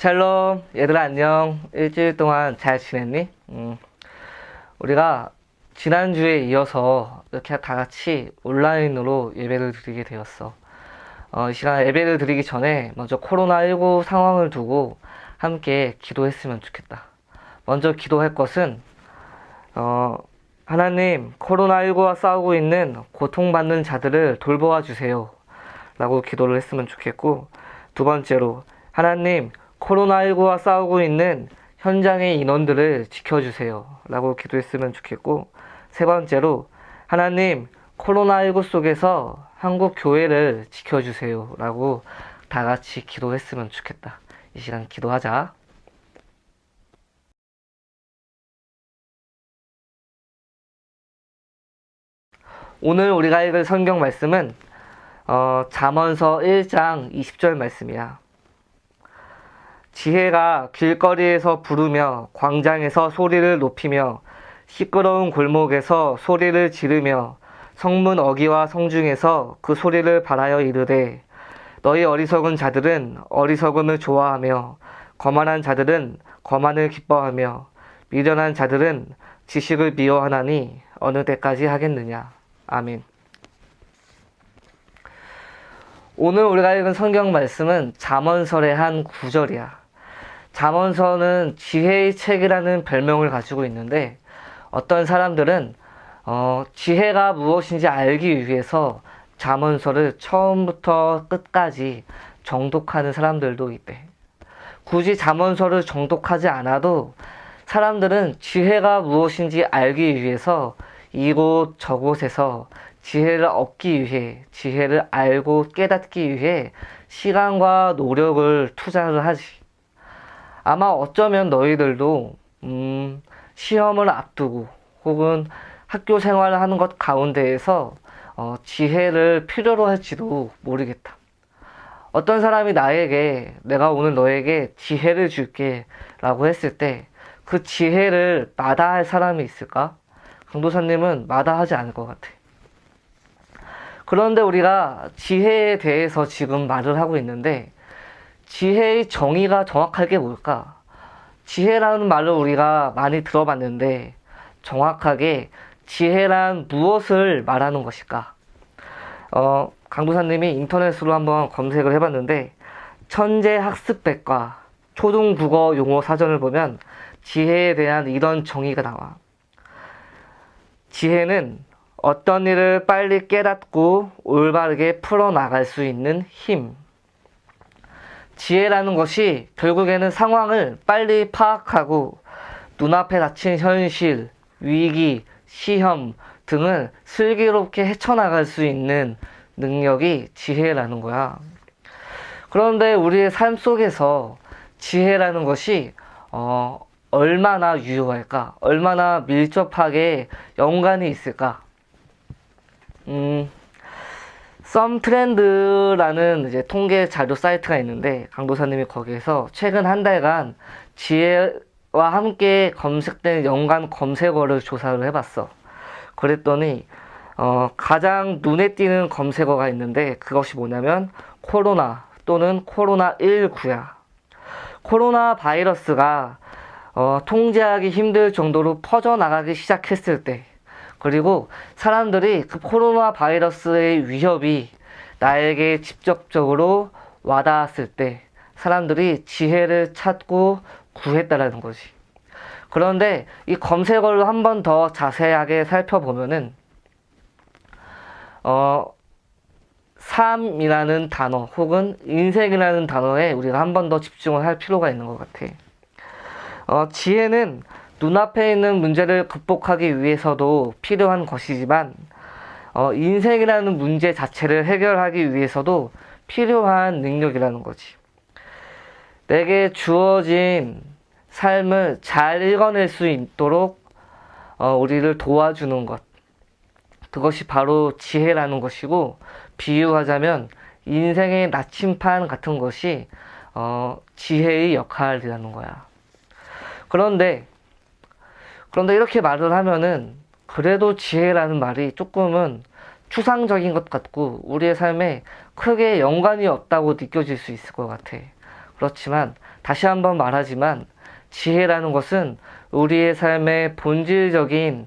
샬롬, 얘들아 안녕. 일주일 동안 잘 지냈니? 음, 우리가 지난주에 이어서 이렇게 다 같이 온라인으로 예배를 드리게 되었어. 어, 이 시간 예배를 드리기 전에 먼저 코로나19 상황을 두고 함께 기도했으면 좋겠다. 먼저 기도할 것은, 어, 하나님, 코로나19와 싸우고 있는 고통받는 자들을 돌보아 주세요. 라고 기도를 했으면 좋겠고, 두 번째로, 하나님, 코로나19와 싸우고 있는 현장의 인원들을 지켜주세요. 라고 기도했으면 좋겠고, 세 번째로, 하나님, 코로나19 속에서 한국 교회를 지켜주세요. 라고 다 같이 기도했으면 좋겠다. 이 시간 기도하자. 오늘 우리가 읽을 성경 말씀은 어, 잠언서 1장 20절 말씀이야. 지혜가 길거리에서 부르며 광장에서 소리를 높이며 시끄러운 골목에서 소리를 지르며 성문 어기와 성중에서 그 소리를 발하여 이르되 너희 어리석은 자들은 어리석음을 좋아하며 거만한 자들은 거만을 기뻐하며 미련한 자들은 지식을 미워하나니 어느 때까지 하겠느냐. 아멘. 오늘 우리가 읽은 성경 말씀은 잠언설의 한 구절이야. 잠언서는 지혜의 책이라는 별명을 가지고 있는데 어떤 사람들은 어, 지혜가 무엇인지 알기 위해서 잠언서를 처음부터 끝까지 정독하는 사람들도 있대. 굳이 잠언서를 정독하지 않아도 사람들은 지혜가 무엇인지 알기 위해서 이곳 저곳에서 지혜를 얻기 위해 지혜를 알고 깨닫기 위해 시간과 노력을 투자를 하지. 아마 어쩌면 너희들도 음, 시험을 앞두고 혹은 학교 생활을 하는 것 가운데에서 어, 지혜를 필요로 할지도 모르겠다. 어떤 사람이 나에게 내가 오늘 너에게 지혜를 줄게 라고 했을 때 그 지혜를 마다할 사람이 있을까? 강도사님은 마다하지 않을 것 같아. 그런데 우리가 지혜에 대해서 지금 말을 하고 있는데 지혜의 정의가 정확하게 뭘까? 지혜라는 말을 우리가 많이 들어봤는데 정확하게 지혜란 무엇을 말하는 것일까? 어, 강도사님이 인터넷으로 한번 검색을 해봤는데 천재 학습백과 초등 국어 용어 사전을 보면 지혜에 대한 이런 정의가 나와. 지혜는 어떤 일을 빨리 깨닫고 올바르게 풀어나갈 수 있는 힘. 지혜라는 것이 결국에는 상황을 빨리 파악하고 눈앞에 닥친 현실, 위기, 시험 등을 슬기롭게 헤쳐나갈 수 있는 능력이 지혜라는 거야. 그런데 우리의 삶 속에서 지혜라는 것이 어, 얼마나 유효할까? 얼마나 밀접하게 연관이 있을까? 음, 썸 트렌드라는 이제 통계 자료 사이트가 있는데 강도사님이 거기에서 최근 한 달간 지혜와 함께 검색된 연관 검색어를 조사를 해봤어. 그랬더니 어, 가장 눈에 띄는 검색어가 있는데 그것이 뭐냐면 코로나 또는 코로나 19야. 코로나 바이러스가 어, 통제하기 힘들 정도로 퍼져나가기 시작했을 때, 그리고 사람들이 그 코로나 바이러스의 위협이 나에게 직접적으로 와닿았을 때, 사람들이 지혜를 찾고 구했다라는 거지. 그런데 이 검색어를 한 번 더 자세하게 살펴보면은, 어, 삶이라는 단어 혹은 인생이라는 단어에 우리가 한 번 더 집중을 할 필요가 있는 것 같아. 어, 지혜는 눈앞에 있는 문제를 극복하기 위해서도 필요한 것이지만, 어, 인생이라는 문제 자체를 해결하기 위해서도 필요한 능력이라는 거지. 내게 주어진 삶을 잘 읽어낼 수 있도록 어, 우리를 도와주는 것. 그것이 바로 지혜라는 것이고, 비유하자면 인생의 나침판 같은 것이 어, 지혜의 역할이라는 거야. 그런데 그런데 이렇게 말을 하면은 그래도 지혜라는 말이 조금은 추상적인 것 같고 우리의 삶에 크게 연관이 없다고 느껴질 수 있을 것 같아. 그렇지만 다시 한번 말하지만 지혜라는 것은 우리의 삶의 본질적인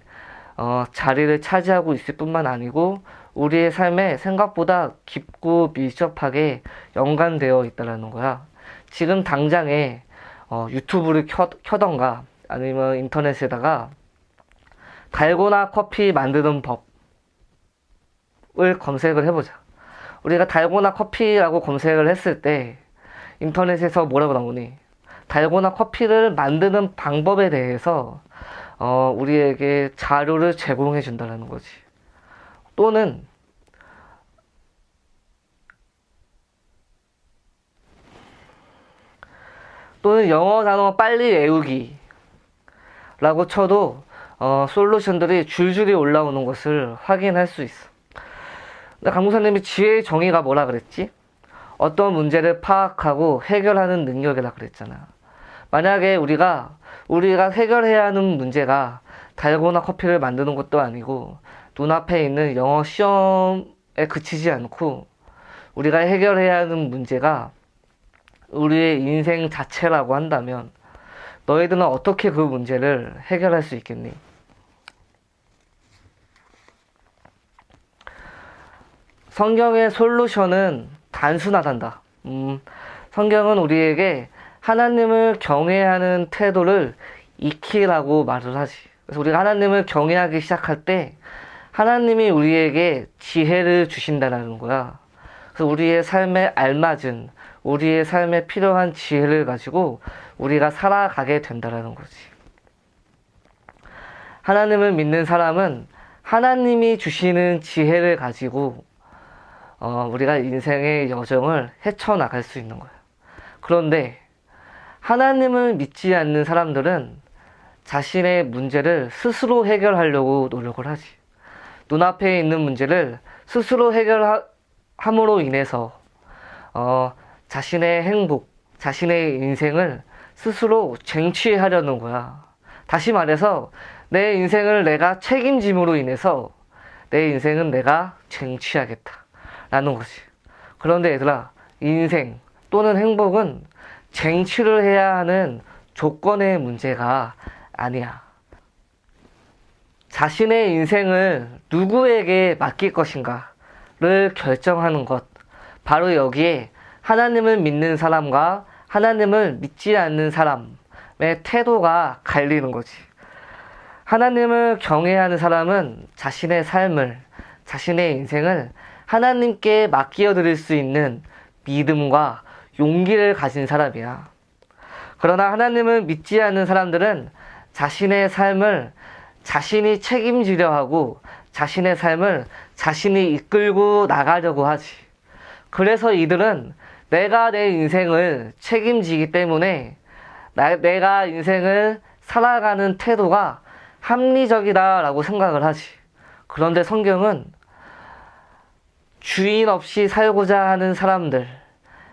어, 자리를 차지하고 있을 뿐만 아니고 우리의 삶에 생각보다 깊고 밀접하게 연관되어 있다는 거야. 지금 당장에 어, 유튜브를 켜, 켜던가 아니면 인터넷에다가 달고나 커피 만드는 법을 검색을 해보자. 우리가 달고나 커피라고 검색을 했을 때 인터넷에서 뭐라고 나오니? 달고나 커피를 만드는 방법에 대해서 어, 우리에게 자료를 제공해 준다는 거지. 또는 또는 영어 단어 빨리 외우기 라고 쳐도 어, 솔루션들이 줄줄이 올라오는 것을 확인할 수 있어. 근데 강무사님이 지혜의 정의가 뭐라 그랬지? 어떤 문제를 파악하고 해결하는 능력이라 그랬잖아. 만약에 우리가 우리가 해결해야 하는 문제가 달고나 커피를 만드는 것도 아니고 눈앞에 있는 영어 시험에 그치지 않고 우리가 해결해야 하는 문제가 우리의 인생 자체라고 한다면 너희들은 어떻게 그 문제를 해결할 수 있겠니? 성경의 솔루션은 단순하단다. 음, 성경은 우리에게 하나님을 경외하는 태도를 익히라고 말을 하지. 그래서 우리가 하나님을 경외하기 시작할 때 하나님이 우리에게 지혜를 주신다는 거야. 그래서 우리의 삶에 알맞은 우리의 삶에 필요한 지혜를 가지고 우리가 살아가게 된다는 거지. 하나님을 믿는 사람은 하나님이 주시는 지혜를 가지고 어, 우리가 인생의 여정을 헤쳐나갈 수 있는 거예요. 그런데 하나님을 믿지 않는 사람들은 자신의 문제를 스스로 해결하려고 노력을 하지. 눈앞에 있는 문제를 스스로 해결함으로 인해서 어, 자신의 행복, 자신의 인생을 스스로 쟁취하려는 거야. 다시 말해서 내 인생을 내가 책임짐으로 인해서 내 인생은 내가 쟁취하겠다. 라는 거지. 그런데 얘들아, 인생 또는 행복은 쟁취를 해야 하는 조건의 문제가 아니야. 자신의 인생을 누구에게 맡길 것인가를 결정하는 것. 바로 여기에 하나님을 믿는 사람과 하나님을 믿지 않는 사람의 태도가 갈리는 거지. 하나님을 경외하는 사람은 자신의 삶을, 자신의 인생을 하나님께 맡겨 드릴 수 있는 믿음과 용기를 가진 사람이야. 그러나 하나님을 믿지 않는 사람들은 자신의 삶을 자신이 책임지려 하고 자신의 삶을 자신이 이끌고 나가려고 하지. 그래서 이들은 내가 내 인생을 책임지기 때문에 나, 내가 인생을 살아가는 태도가 합리적이다라고 생각을 하지. 그런데 성경은 주인 없이 살고자 하는 사람들,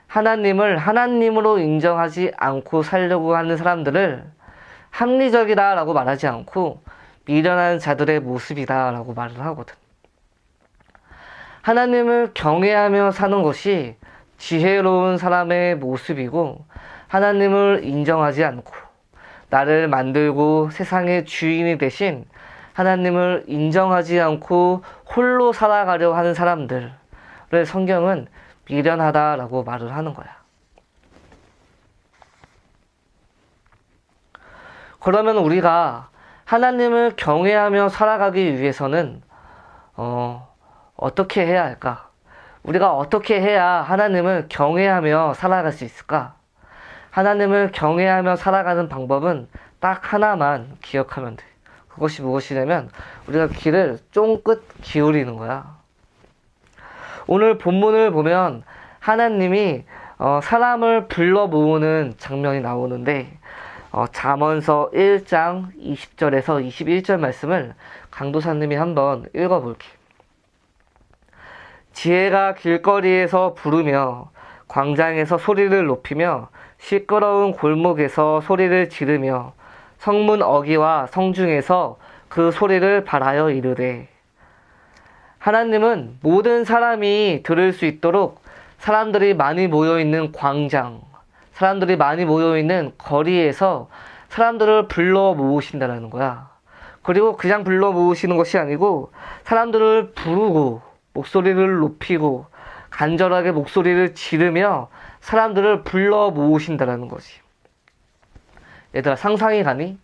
하나님을 하나님으로 인정하지 않고 살려고 하는 사람들을 합리적이다라고 말하지 않고 미련한 자들의 모습이다라고 말을 하거든. 하나님을 경외하며 사는 것이 지혜로운 사람의 모습이고 하나님을 인정하지 않고 나를 만들고 세상의 주인이 대신 하나님을 인정하지 않고 홀로 살아가려 하는 사람들을 성경은 미련하다라고 말을 하는 거야. 그러면 우리가 하나님을 경외하며 살아가기 위해서는 어, 어떻게 해야 할까? 우리가 어떻게 해야 하나님을 경외하며 살아갈 수 있을까? 하나님을 경외하며 살아가는 방법은 딱 하나만 기억하면 돼. 그것이 무엇이냐면 우리가 귀를 쫑긋 기울이는 거야. 오늘 본문을 보면 하나님이 어, 사람을 불러 모으는 장면이 나오는데 어, 잠언서 1장 20절에서 21절 말씀을 강도사님이 한번 읽어볼게. 지혜가 길거리에서 부르며 광장에서 소리를 높이며 시끄러운 골목에서 소리를 지르며 성문 어기와 성중에서 그 소리를 발하여 이르되 하나님은 모든 사람이 들을 수 있도록 사람들이 많이 모여 있는 광장, 사람들이 많이 모여 있는 거리에서 사람들을 불러 모으신다는 거야. 그리고 그냥 불러 모으시는 것이 아니고 사람들을 부르고 목소리를 높이고 간절하게 목소리를 지르며 사람들을 불러 모으신다는 거지. 얘들아 상상이 가니?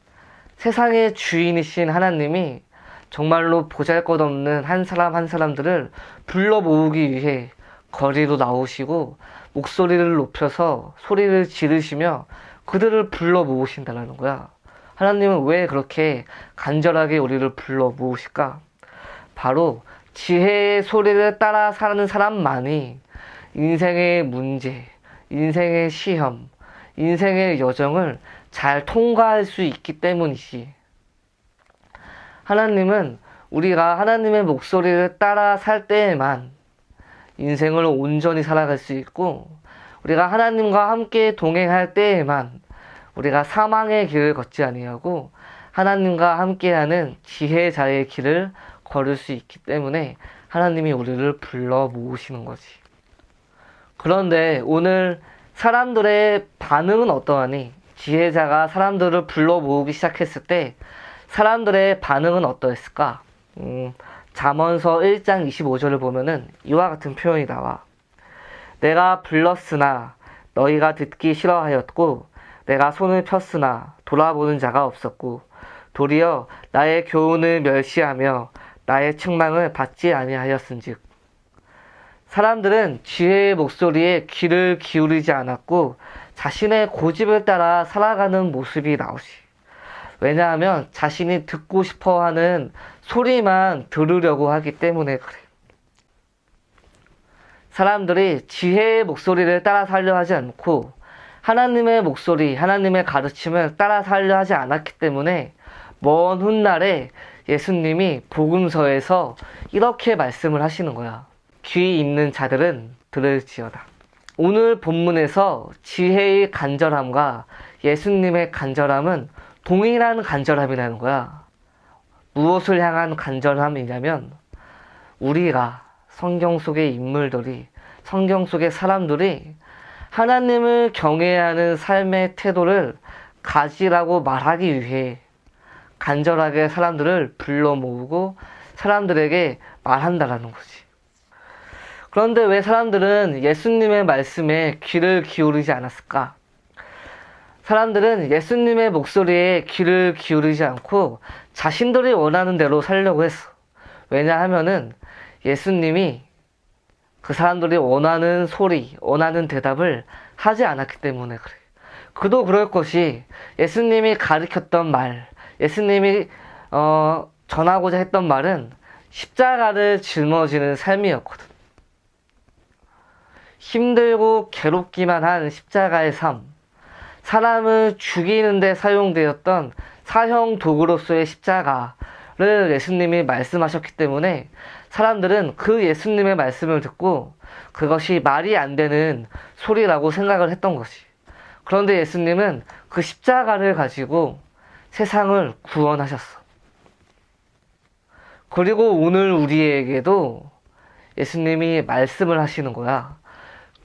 세상의 주인이신 하나님이 정말로 보잘것없는 한 사람 한 사람들을 불러 모으기 위해 거리로 나오시고 목소리를 높여서 소리를 지르시며 그들을 불러 모으신다는 거야. 하나님은 왜 그렇게 간절하게 우리를 불러 모으실까? 바로 지혜의 소리를 따라 사는 사람만이 인생의 문제, 인생의 시험, 인생의 여정을 잘 통과할 수 있기 때문이지. 하나님은 우리가 하나님의 목소리를 따라 살 때에만 인생을 온전히 살아갈 수 있고, 우리가 하나님과 함께 동행할 때에만 우리가 사망의 길을 걷지 아니하고 하나님과 함께하는 지혜자의 길을 걸을 수 있기 때문에 하나님이 우리를 불러 모으시는 거지. 그런데 오늘 사람들의 반응은 어떠하니? 지혜자가 사람들을 불러 모으기 시작했을 때 사람들의 반응은 어떠했을까? 음, 잠언서 1장 25절을 보면은 이와 같은 표현이 나와. 내가 불렀으나 너희가 듣기 싫어하였고 내가 손을 폈으나 돌아보는 자가 없었고 도리어 나의 교훈을 멸시하며 나의 책망을 받지 아니하였은즉 사람들은 지혜의 목소리에 귀를 기울이지 않았고 자신의 고집을 따라 살아가는 모습이 나오시. 왜냐하면 자신이 듣고 싶어 하는 소리만 들으려고 하기 때문에 그래. 사람들이 지혜의 목소리를 따라 살려 하지 않고 하나님의 목소리, 하나님의 가르침을 따라 살려 하지 않았기 때문에 먼 훗날에 예수님이 복음서에서 이렇게 말씀을 하시는 거야. 귀 있는 자들은 들을지어다. 오늘 본문에서 지혜의 간절함과 예수님의 간절함은 동일한 간절함이라는 거야. 무엇을 향한 간절함이냐면 우리가 성경 속의 인물들이 성경 속의 사람들이 하나님을 경외하는 삶의 태도를 가지라고 말하기 위해 간절하게 사람들을 불러 모으고 사람들에게 말한다라는 거지. 그런데 왜 사람들은 예수님의 말씀에 귀를 기울이지 않았을까? 사람들은 예수님의 목소리에 귀를 기울이지 않고 자신들이 원하는 대로 살려고 했어. 왜냐하면은 예수님이 그 사람들이 원하는 소리, 원하는 대답을 하지 않았기 때문에 그래. 그도 그럴 것이 예수님이 가르쳤던 말, 예수님이 어, 전하고자 했던 말은 십자가를 짊어지는 삶이었거든. 힘들고 괴롭기만 한 십자가의 삶, 사람을 죽이는데 사용되었던 사형 도구로서의 십자가를 예수님이 말씀하셨기 때문에 사람들은 그 예수님의 말씀을 듣고 그것이 말이 안 되는 소리라고 생각을 했던 것이. 그런데 예수님은 그 십자가를 가지고 세상을 구원하셨어. 그리고 오늘 우리에게도 예수님이 말씀을 하시는 거야.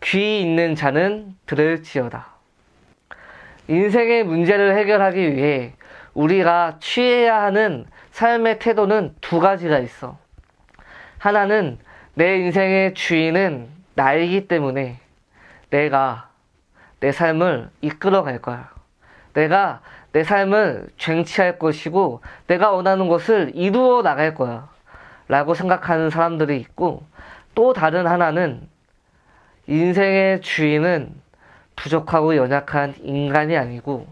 귀 있는 자는 들을지어다. 인생의 문제를 해결하기 위해 우리가 취해야 하는 삶의 태도는 두 가지가 있어. 하나는 내 인생의 주인은 나이기 때문에 내가 내 삶을 이끌어 갈 거야. 내가 내 삶을 쟁취할 것이고 내가 원하는 것을 이루어 나갈 거야. 라고 생각하는 사람들이 있고 또 다른 하나는 인생의 주인은 부족하고 연약한 인간이 아니고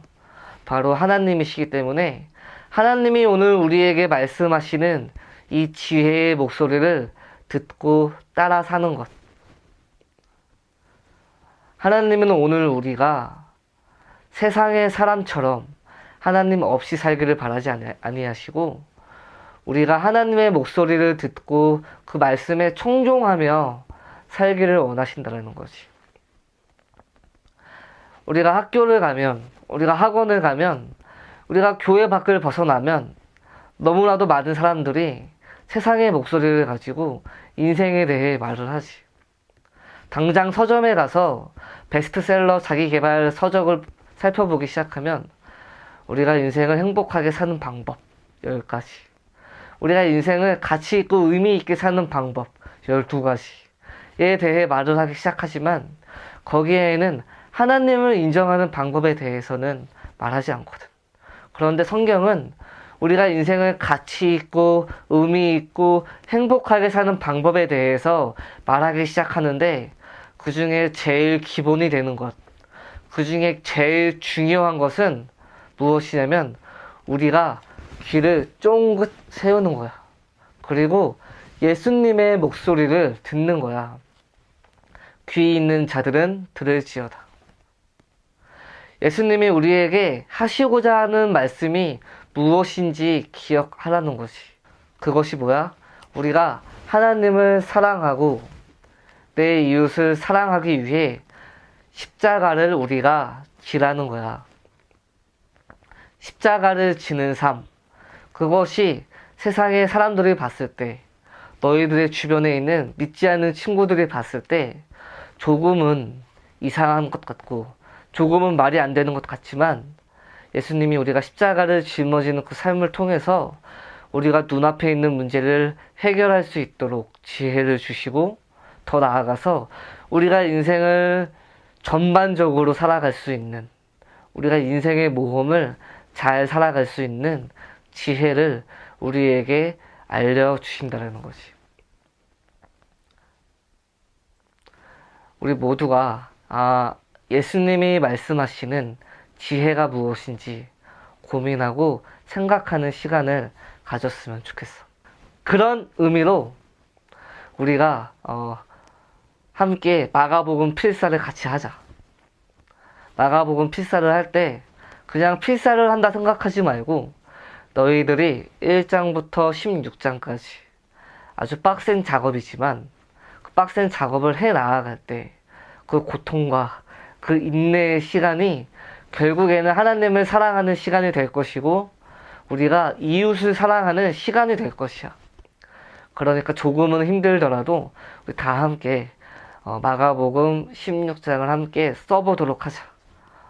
바로 하나님이시기 때문에 하나님이 오늘 우리에게 말씀하시는 이 지혜의 목소리를 듣고 따라 사는 것. 하나님은 오늘 우리가 세상의 사람처럼 하나님 없이 살기를 바라지 아니하시고 우리가 하나님의 목소리를 듣고 그 말씀에 청종하며 살기를 원하신다는 거지. 우리가 학교를 가면, 우리가 학원을 가면, 우리가 교회 밖을 벗어나면 너무나도 많은 사람들이 세상의 목소리를 가지고 인생에 대해 말을 하지. 당장 서점에 가서 베스트셀러 자기 개발 서적을 살펴보기 시작하면 우리가 인생을 행복하게 사는 방법 10가지. 우리가 인생을 가치 있고 의미 있게 사는 방법 12가지에 대해 말을 하기 시작하지만 거기에는 하나님을 인정하는 방법에 대해서는 말하지 않거든. 그런데 성경은 우리가 인생을 가치 있고 의미 있고 행복하게 사는 방법에 대해서 말하기 시작하는데 그 중에 제일 기본이 되는 것, 그 중에 제일 중요한 것은 무엇이냐면 우리가 귀를 쫑긋 세우는 거야. 그리고 예수님의 목소리를 듣는 거야. 귀 있는 자들은 들을지어다. 예수님이 우리에게 하시고자 하는 말씀이 무엇인지 기억하라는 것이. 그것이 뭐야? 우리가 하나님을 사랑하고 내 이웃을 사랑하기 위해 십자가를 우리가 지라는 거야. 십자가를 지는 삶. 그것이 세상의 사람들이 봤을 때, 너희들의 주변에 있는 믿지 않는 친구들이 봤을 때, 조금은 이상한 것 같고, 조금은 말이 안 되는 것 같지만, 예수님이 우리가 십자가를 짊어지는 그 삶을 통해서 우리가 눈앞에 있는 문제를 해결할 수 있도록 지혜를 주시고, 더 나아가서 우리가 인생을 전반적으로 살아갈 수 있는, 우리가 인생의 모험을 잘 살아갈 수 있는 지혜를 우리에게 알려주신다는 것이. 우리 모두가, 아, 예수님이 말씀하시는 지혜가 무엇인지 고민하고 생각하는 시간을 가졌으면 좋겠어. 그런 의미로 우리가, 어, 함께 마가복음 필사를 같이 하자. 마가복음 필사를 할 때 그냥 필사를 한다 생각하지 말고 너희들이 1장부터 16장까지 아주 빡센 작업이지만 그 빡센 작업을 해 나아갈 때 그 고통과 그 인내의 시간이 결국에는 하나님을 사랑하는 시간이 될 것이고 우리가 이웃을 사랑하는 시간이 될 것이야. 그러니까 조금은 힘들더라도 우리 다 함께 어, 마가복음 16장을 함께 써보도록 하자.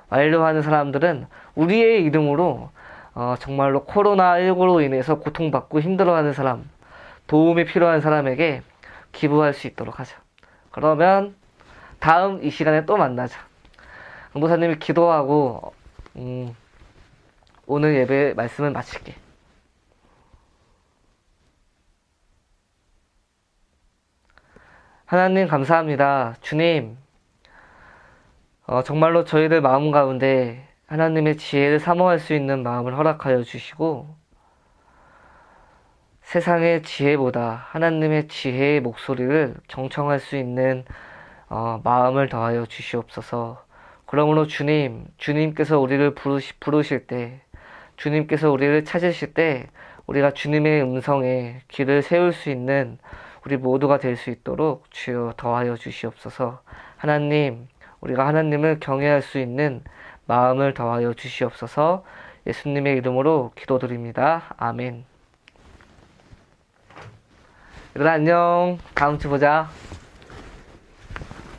완료하는 사람들은 우리의 이름으로 어, 정말로 코로나19로 인해서 고통받고 힘들어하는 사람, 도움이 필요한 사람에게 기부할 수 있도록 하자. 그러면 다음 이 시간에 또 만나자. 강도사님이 기도하고 음, 오늘 예배 말씀을 마칠게. 하나님 감사합니다. 주님, 어, 정말로 저희들 마음 가운데 하나님의 지혜를 사모할 수 있는 마음을 허락하여 주시고, 세상의 지혜보다 하나님의 지혜의 목소리를 경청할 수 있는 어, 마음을 더하여 주시옵소서. 그러므로 주님, 주님께서 우리를 부르시, 부르실 때, 주님께서 우리를 찾으실 때, 우리가 주님의 음성에 귀를 세울 수 있는 우리 모두가 될 수 있도록 주여 더하여 주시옵소서. 하나님, 우리가 하나님을 경외할 수 있는 마음을 더하여 주시옵소서. 예수님의 이름으로 기도드립니다. 아멘. 여러분 안녕. 다음 주 보자.